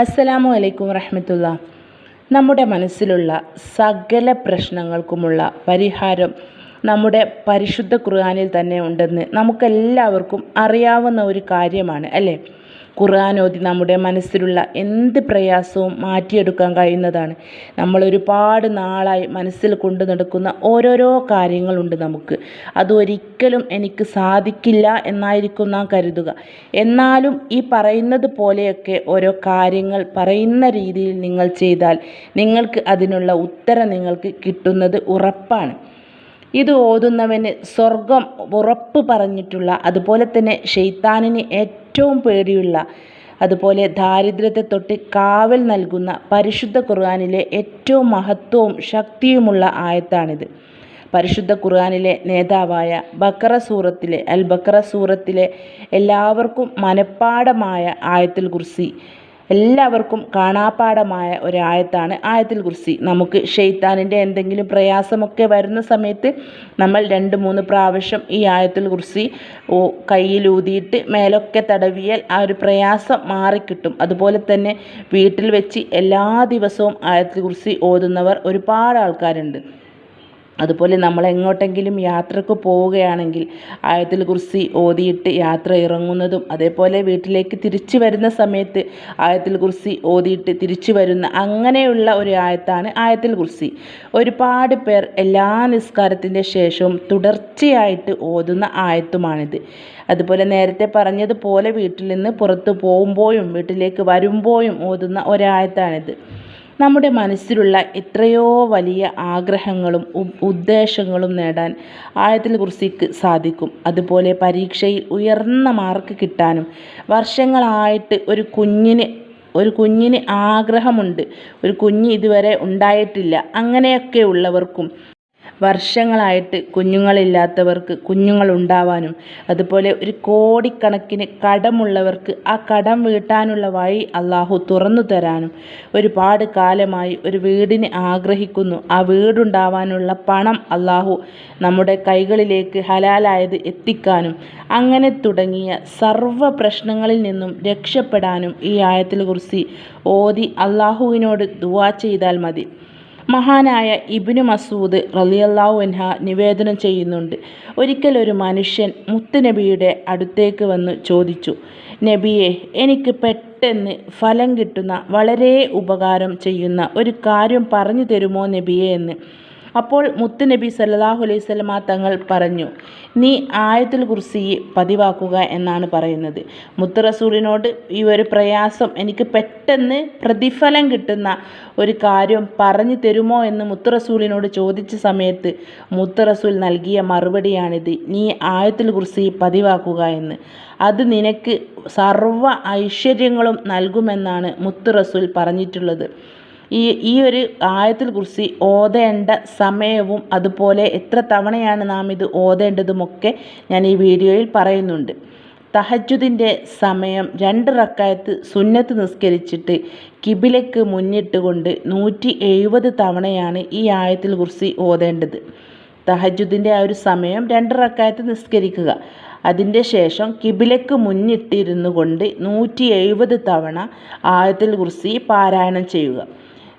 അസ്സലാമു അലൈക്കും വറഹമത്തുള്ള. നമ്മുടെ മനസ്സിലുള്ള സകല പ്രശ്നങ്ങൾക്കുമുള്ള പരിഹാരം നമ്മുടെ പരിശുദ്ധ ഖുർആാനിൽ തന്നെ ഉണ്ടെന്ന് നമുക്കെല്ലാവർക്കും അറിയാവുന്ന ഒരു കാര്യമാണ് അല്ലേ? ഖുർആൻ ഓതി നമ്മുടെ മനസ്സിലുള്ള എന്ത് പ്രയാസവും മാറ്റിയെടുക്കാൻ കഴിയുന്നതാണ്. നമ്മൾ ഒരുപാട് നാളായി മനസ്സിൽ കൊണ്ടു നടക്കുന്ന ഓരോരോ കാര്യങ്ങളുണ്ട് നമുക്ക്. അതൊരിക്കലും എനിക്ക് സാധിക്കില്ല എന്നായിരിക്കും നാം കരുതുക. എന്നാലും ഈ പറയുന്നത് പോലെയൊക്കെ ഓരോ കാര്യങ്ങൾ പറയുന്ന രീതിയിൽ നിങ്ങൾ ചെയ്താൽ നിങ്ങൾക്ക് അതിനുള്ള ഉത്തരം നിങ്ങൾക്ക് കിട്ടുന്നത് ഉറപ്പാണ്. ഇത് ഓതുന്നവന് സ്വർഗം ഉറപ്പ് പറഞ്ഞിട്ടുള്ള അതുപോലെ തന്നെ ഷെയ്ത്താനിന് ഏറ്റവും പേടിയുള്ള അതുപോലെ ദാരിദ്ര്യത്തെ തൊട്ട് കാവൽ നൽകുന്ന പരിശുദ്ധ ഖുർആാനിലെ ഏറ്റവും മഹത്വവും ശക്തിയുമുള്ള ആയത്താണിത്. പരിശുദ്ധ ഖുർആാനിലെ നേതാവായ ബക്കറ സൂറത്തിലെ അൽ ബക്കറ സൂറത്തിലെ എല്ലാവർക്കും മനഃപ്പാടമായ ആയത്തിൽ കുർസി എല്ലാവർക്കും കാണാപ്പാടമായ ഒരായത്താണ് ആയത്തിൽ കുർസി. നമുക്ക് ഷെയ്ത്താനിന്റെ എന്തെങ്കിലും പ്രയാസമൊക്കെ വരുന്ന സമയത്ത് നമ്മൾ രണ്ട് മൂന്ന് പ്രാവശ്യം ഈ ആയത്തിൽ കുർസി കയ്യിലൂതിയിട്ട് മേലൊക്കെ തടവിയാൽ ആ ഒരു പ്രയാസം മാറിക്കിട്ടും. അതുപോലെ തന്നെ വീട്ടിൽ വെച്ച് എല്ലാ ദിവസവും ആയത്തിൽ കുർസി ഓതുന്നവർ ഒരുപാട് ആൾക്കാരുണ്ട്. അതുപോലെ നമ്മൾ എങ്ങോട്ടെങ്കിലും യാത്രയ്ക്ക് പോവുകയാണെങ്കിൽ ആയത്തിൽ കുർസി ഓതിയിട്ട് യാത്ര ഇറങ്ങുന്നതും അതേപോലെ വീട്ടിലേക്ക് തിരിച്ചു വരുന്ന സമയത്ത് ആയത്തിൽ കുർസി ഓതിയിട്ട് തിരിച്ചു വരുന്ന അങ്ങനെയുള്ള ഒരു ആയത്താണ് ആയത്തിൽ കുർസി ഒരുപാട് പേർ എല്ലാ നിസ്കാരത്തിന്റെ ശേഷവും തുടർച്ചയായിട്ട് ഓതുന്ന ആയത്തുമാണിത്. അതുപോലെ നേരത്തെ പറഞ്ഞതുപോലെ വീട്ടിൽ നിന്ന് പുറത്ത് പോകുമ്പോഴും വീട്ടിലേക്ക് വരുമ്പോഴും ഓതുന്ന ഒരായത്താണിത്. നമ്മുടെ മനസ്സിലുള്ള എത്രയോ വലിയ ആഗ്രഹങ്ങളും ഉദ്ദേശങ്ങളും നേടാൻ ആയത്തിൽ കുർസിക്ക് സാധിക്കും. അതുപോലെ പരീക്ഷയിൽ ഉയർന്ന മാർക്ക് കിട്ടാനും വർഷങ്ങളായിട്ട് ഒരു കുഞ്ഞിന് ഒരു കുഞ്ഞിന് ആഗ്രഹമുണ്ട്. ഒരു കുഞ്ഞ് ഇതുവരെ ഉണ്ടായിട്ടില്ല. അങ്ങനെയൊക്കെ ഉള്ളവർക്കും വർഷങ്ങളായിട്ട് കുഞ്ഞുങ്ങളില്ലാത്തവർക്ക് കുഞ്ഞുങ്ങളുണ്ടാവാനും അതുപോലെ ഒരു കോടിക്കണക്കിന് കടമുള്ളവർക്ക് ആ കടം വീട്ടാനുള്ള വഴി അള്ളാഹു തുറന്നു തരാനും ഒരുപാട് കാലമായി ഒരു വീടിന് ആഗ്രഹിക്കുന്നു. ആ വീടുണ്ടാവാനുള്ള പണം അള്ളാഹു നമ്മുടെ കൈകളിലേക്ക് ഹലാലായത് എത്തിക്കാനും അങ്ങനെ തുടങ്ങിയ സർവ പ്രശ്നങ്ങളിൽ നിന്നും രക്ഷപ്പെടാനും ഈ ആയത്തിൽ കുറിച്ച് ഓതി അള്ളാഹുവിനോട് ദുവാ ചെയ്താൽ മതി. മഹാനായ ഇബിനു മസൂദ് റളിയല്ലാഹു അൻഹ നിവേദനം ചെയ്യുന്നുണ്ട്. ഒരിക്കൽ ഒരു മനുഷ്യൻ മുത്തുനബിയുടെ അടുത്തേക്ക് വന്ന് ചോദിച്ചു നബിയെ എനിക്ക് പെട്ടെന്ന് ഫലം കിട്ടുന്ന വളരെ ഉപകാരം ചെയ്യുന്ന ഒരു കാര്യം പറഞ്ഞു തരുമോ നബിയെ? എന്ന്. അപ്പോൾ മുത്തുനബി സല്ലാഹു അലൈഹി സ്വലമ തങ്ങൾ പറഞ്ഞു നീ ആയത്തിൽ കുർസി പതിവാക്കുക എന്നാണ് പറയുന്നത്. മുത്ത് റസൂലിനോട് ഈ ഒരു പ്രയാസം എനിക്ക് പെട്ടെന്ന് പ്രതിഫലം കിട്ടുന്ന ഒരു കാര്യം പറഞ്ഞു തരുമോ എന്ന് മുത്ത് റസൂലിനോട് ചോദിച്ച സമയത്ത് മുത്ത് റസൂൽ നൽകിയ മറുപടിയാണിത്. നീ ആയത്തിൽ കുർസി പതിവാക്കുക എന്ന്. അത് നിനക്ക് സർവ ഐശ്വര്യങ്ങളും നൽകുമെന്നാണ് മുത്ത് റസൂൽ പറഞ്ഞിട്ടുള്ളത്. ഈ ഈ ഒരു ആയത്തിൽ കുറിച്ച് ഓതേണ്ട സമയവും അതുപോലെ എത്ര തവണയാണ് നാം ഇത് ഓതേണ്ടതുമൊക്കെ ഞാൻ ഈ വീഡിയോയിൽ പറയുന്നുണ്ട്. തഹജുദിന്റെ സമയം രണ്ട് റക്കായത്ത് സുന്നത്ത് നിസ്കരിച്ചിട്ട് കിബിലയ്ക്ക് മുന്നിട്ടുകൊണ്ട് നൂറ്റി എഴുപത് തവണയാണ് ഈ ആയത്തിൽ കുറിച്ച് ഓതേണ്ടത്. തഹജുദിന്റെ ആ ഒരു സമയം രണ്ട് റക്കായത്ത് നിസ്കരിക്കുക. അതിന്റെ ശേഷം കിബിലയ്ക്ക് മുന്നിട്ടിരുന്നു കൊണ്ട് നൂറ്റി എഴുപത് തവണ ആയത്തിൽ കുറിച്ച് പാരായണം ചെയ്യുക.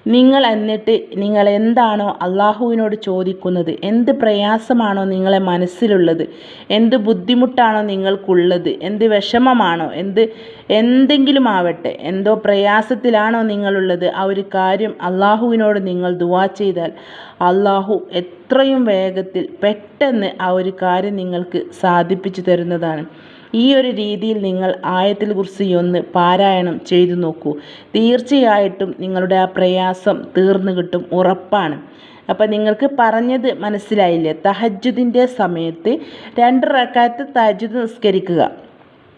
നിങ്ങൾ എന്നിട്ട് നിങ്ങൾ എന്താണോ അള്ളാഹുവിനോട് ചോദിക്കുന്നത് എന്ത് പ്രയാസമാണോ നിങ്ങളെ മനസ്സിലുള്ളത് എന്ത് ബുദ്ധിമുട്ടാണോ നിങ്ങൾക്കുള്ളത് എന്ത് വിഷമമാണോ എന്ത് എന്തെങ്കിലും ആവട്ടെ എന്തോ പ്രയാസത്തിലാണോ നിങ്ങളുള്ളത് ആ ഒരു കാര്യം അള്ളാഹുവിനോട് നിങ്ങൾ ദുവാ ചെയ്താൽ അള്ളാഹു എത്രയും വേഗത്തിൽ പെട്ടെന്ന് ആ ഒരു കാര്യം നിങ്ങൾക്ക് സാധിപ്പിച്ചു തരുന്നതാണ്. ഈ ഒരു രീതിയിൽ നിങ്ങൾ ആയത്തിൽ കുറിച്ച് പാരായണം ചെയ്തു നോക്കൂ. തീർച്ചയായിട്ടും നിങ്ങളുടെ ആ പ്രയാസം തീർന്നു കിട്ടും ഉറപ്പാണ്. അപ്പം നിങ്ങൾക്ക് പറഞ്ഞത് മനസ്സിലായില്ലേ? തഹജുദിന്റെ സമയത്ത് രണ്ട് റക്കായത്ത് തഹജുദ് നിസ്കരിക്കുക.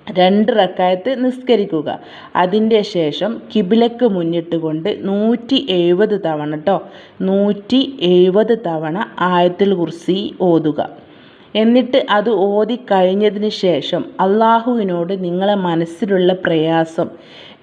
രണ്ട് റക്കായത്ത് നിസ്കരിക്കുക. അതിന്റെ ശേഷം കിബിലക്ക് മുന്നിട്ട് കൊണ്ട് നൂറ്റി എഴുപത് തവണ കേട്ടോ നൂറ്റി എഴുപത് തവണ ആയത്തിൽ കുറിച്ച് ഓതുക. എന്നിട്ട് അത് ഓതി കഴിഞ്ഞതിന് ശേഷം അള്ളാഹുവിനോട് നിങ്ങളെ മനസ്സിലുള്ള പ്രയാസം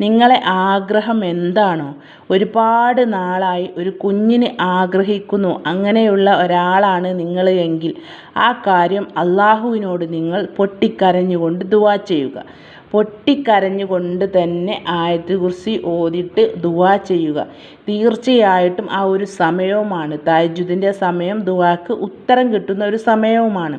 നിങ്ങളെ ആഗ്രഹം എന്താണോ ഒരുപാട് നാളായി ഒരു കുഞ്ഞിനെ ആഗ്രഹിക്കുന്നു അങ്ങനെയുള്ള ഒരാളാണ് നിങ്ങൾ എങ്കിൽ ആ കാര്യം അള്ളാഹുവിനോട് നിങ്ങൾ പൊട്ടിക്കരഞ്ഞുകൊണ്ട് ദുവാ ചെയ്യുക. പൊട്ടിക്കരഞ്ഞുകൊണ്ട് തന്നെ ആയത്ത് കുർസി ഓതിട്ട് ദുവാ ചെയ്യുക. തീർച്ചയായിട്ടും ആ ഒരു സമയവുമാണ്. താജുദിന്റെ സമയം ദുവാക്ക് ഉത്തരം കിട്ടുന്ന ഒരു സമയവുമാണ്.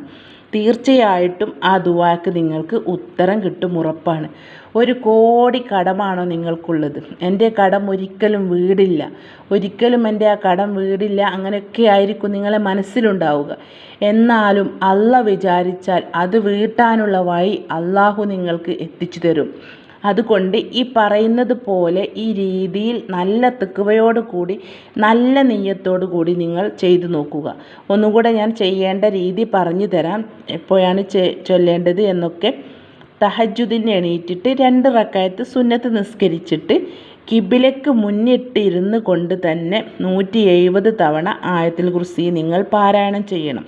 തീർച്ചയായിട്ടും ആ ദുവാക്ക് നിങ്ങൾക്ക് ഉത്തരം കിട്ടും ഉറപ്പാണ്. ഒരു കോടി കടമാണോ നിങ്ങൾക്കുള്ളത്? എന്റെ കടം ഒരിക്കലും വീടില്ല. ഒരിക്കലും എന്റെ ആ കടം വീടില്ല. അങ്ങനെയൊക്കെ ആയിരിക്കും നിങ്ങളെ മനസ്സിലുണ്ടാവുക. എന്നാലും അല്ല വിചാരിച്ചാൽ അത് വീട്ടാനുള്ള വഴി അള്ളാഹു നിങ്ങൾക്ക് എത്തിച്ചു തരും. അതുകൊണ്ട് ഈ പറയുന്നത് പോലെ ഈ രീതിയിൽ നല്ല തെക്കുവയോട് കൂടി നല്ല നെയ്യത്തോടു കൂടി നിങ്ങൾ ചെയ്തു നോക്കുക. ഒന്നുകൂടെ ഞാൻ ചെയ്യേണ്ട രീതി പറഞ്ഞു തരാം. എപ്പോഴാണ് ചൊല്ലേണ്ടത് എന്നൊക്കെ തഹജുദിന് എണീറ്റിട്ട് രണ്ട് റക്കായത്ത് സുന്നത്ത് നിസ്കരിച്ചിട്ട് കിബിലയ്ക്ക് മുന്നിട്ട് ഇരുന്ന് കൊണ്ട് തന്നെ നൂറ്റി എഴുപത് തവണ ആയത്തിൽ കുറിച്ച് നിങ്ങൾ പാരായണം ചെയ്യണം.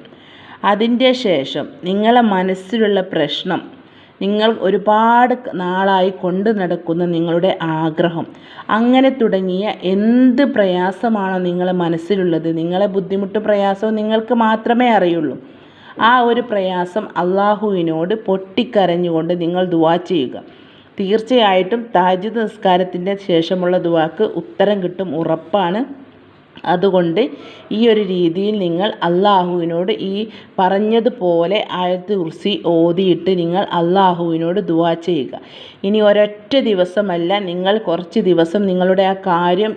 അതിന്റെ ശേഷം നിങ്ങളെ മനസ്സിലുള്ള പ്രശ്നം നിങ്ങൾ ഒരുപാട് നാളായി കൊണ്ട് നടക്കുന്ന നിങ്ങളുടെ ആഗ്രഹം. അങ്ങനെ തുടങ്ങിയ എന്ത് പ്രയാസമാണോ നിങ്ങളെ മനസ്സിലുള്ളത്? നിങ്ങളെ ബുദ്ധിമുട്ട് പ്രയാസവും നിങ്ങൾക്ക് മാത്രമേ അറിയുള്ളൂ. ആ ഒരു പ്രയാസം അള്ളാഹുവിനോട് പൊട്ടിക്കരഞ്ഞുകൊണ്ട് നിങ്ങൾ ദുവാ ചെയ്യുക. തീർച്ചയായിട്ടും താജ്യ നിസ്കാരത്തിന്റെ ശേഷമുള്ള ദുവാക്ക് ഉത്തരം കിട്ടും ഉറപ്പാണ്. അതുകൊണ്ട് ഈ ഒരു രീതിയിൽ നിങ്ങൾ അള്ളാഹുവിനോട് ഈ പറഞ്ഞതുപോലെ ആയത്ത് കുറിച്ച് ഓതിയിട്ട് നിങ്ങൾ അള്ളാഹുവിനോട് ദുവാ ചെയ്യുക. ഇനി ഒരൊറ്റ ദിവസമല്ല നിങ്ങൾ കുറച്ച് ദിവസം നിങ്ങളുടെ ആ കാര്യം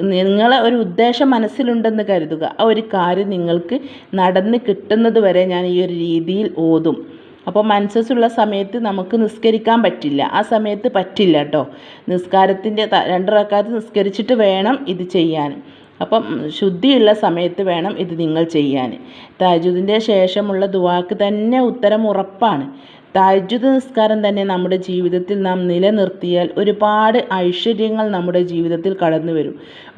നിങ്ങളെ ഒരു ഉദ്ദേശം മനസ്സിലുണ്ടെന്ന് കരുതുക. ആ ഒരു കാര്യം നിങ്ങൾക്ക് നടന്ന് കിട്ടുന്നത് വരെ ഞാൻ ഈ ഒരു രീതിയിൽ ഓതും. അപ്പോൾ മനസ്സുള്ള സമയത്ത് നമുക്ക് നിസ്കരിക്കാൻ പറ്റില്ല. ആ സമയത്ത് പറ്റില്ല കേട്ടോ. നിസ്കാരത്തിന്റെ രണ്ട് റക്കാത്ത് നിസ്കരിച്ചിട്ട് വേണം ഇത് ചെയ്യാൻ. അപ്പം ശുദ്ധിയുള്ള സമയത്ത് വേണം ഇത് നിങ്ങൾ ചെയ്യാൻ. താജുദിന്റെ ശേഷമുള്ള ദുവാക്ക് തന്നെ ഉത്തരം ഉറപ്പാണ്. തഹജ്ജുദ് നിസ്കാരം തന്നെ നമ്മുടെ ജീവിതത്തിൽ നാം നിലനിർത്തിയാൽ ഒരുപാട് ഐശ്വര്യങ്ങൾ നമ്മുടെ ജീവിതത്തിൽ കടന്നു വരും.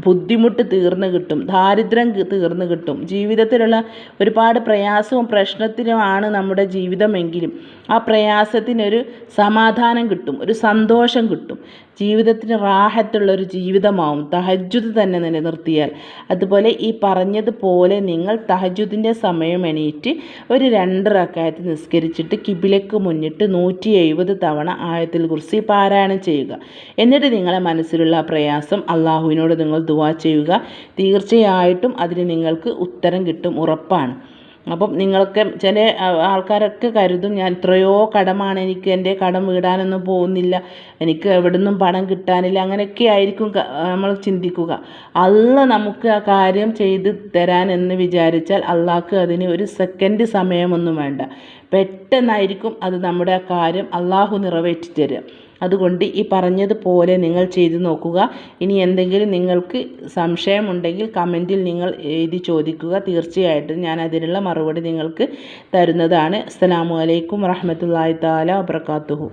ബുദ്ധിമുട്ട് തീർന്നു കിട്ടും ദാരിദ്ര്യം തീർന്നു കിട്ടും. ജീവിതത്തിലുള്ള ഒരുപാട് പ്രയാസവും പ്രശ്നത്തിനുമാണ് നമ്മുടെ ജീവിതമെങ്കിലും ആ പ്രയാസത്തിനൊരു സമാധാനം കിട്ടും ഒരു സന്തോഷം കിട്ടും. ജീവിതത്തിന് റാഹത്തുള്ള ഒരു ജീവിതമാവും തഹജ്ജുദ് തന്നെ നിലനിർത്തിയാൽ. അതുപോലെ ഈ പറഞ്ഞതുപോലെ നിങ്ങൾ തഹജ്ജുദിന്റെ സമയം എണീറ്റ് ഒരു രണ്ട് റക്കായത്ത് നിസ്കരിച്ചിട്ട് കിബിലക്ക് മുന്നിട്ട് നൂറ്റി എഴുപത് തവണ ആയത്തിൽ കുറിച്ച് പാരായണം ചെയ്യുക. എന്നിട്ട് നിങ്ങളെ മനസ്സിലുള്ള പ്രയാസം അള്ളാഹുവിനോട് നിങ്ങൾ ദുവാ ചെയ്യുക. തീർച്ചയായിട്ടും അതിന് നിങ്ങൾക്ക് ഉത്തരം കിട്ടും ഉറപ്പാണ്. അപ്പം നിങ്ങൾക്ക് ചില ആൾക്കാരൊക്കെ കരുതും ഞാൻ എത്രയോ കടമാണ് എനിക്ക് എന്റെ കടം വീടാനൊന്നും പോകുന്നില്ല എനിക്ക് എവിടെ നിന്നും പണം കിട്ടാനില്ല. അങ്ങനെയൊക്കെ ആയിരിക്കും നമ്മൾ ചിന്തിക്കുക. അല്ല നമുക്ക് ആ കാര്യം ചെയ്ത് തരാൻ എന്ന് വിചാരിച്ചാൽ അള്ളാഹ്ക്ക് അതിന് ഒരു സെക്കൻഡ് സമയമൊന്നും വേണ്ട. പെട്ടെന്നായിരിക്കും അത് നമ്മുടെ ആ കാര്യം അള്ളാഹു നിറവേറ്റി തരിക അതുകൊണ്ട് ഈ പറഞ്ഞതുപോലെ നിങ്ങൾ ചെയ്തു നോക്കുക. ഇനി എന്തെങ്കിലും നിങ്ങൾക്ക് സംശയമുണ്ടെങ്കിൽ കമന്റിൽ നിങ്ങൾ എഴുതി ചോദിക്കുക. തീർച്ചയായിട്ടും ഞാൻ അതിനുള്ള മറുപടി നിങ്ങൾക്ക് തരുന്നതാണ്. അസ്സലാമു അലൈക്കും വറഹമത്തല്ലാഹി താല വബർക്കാത്തുഹു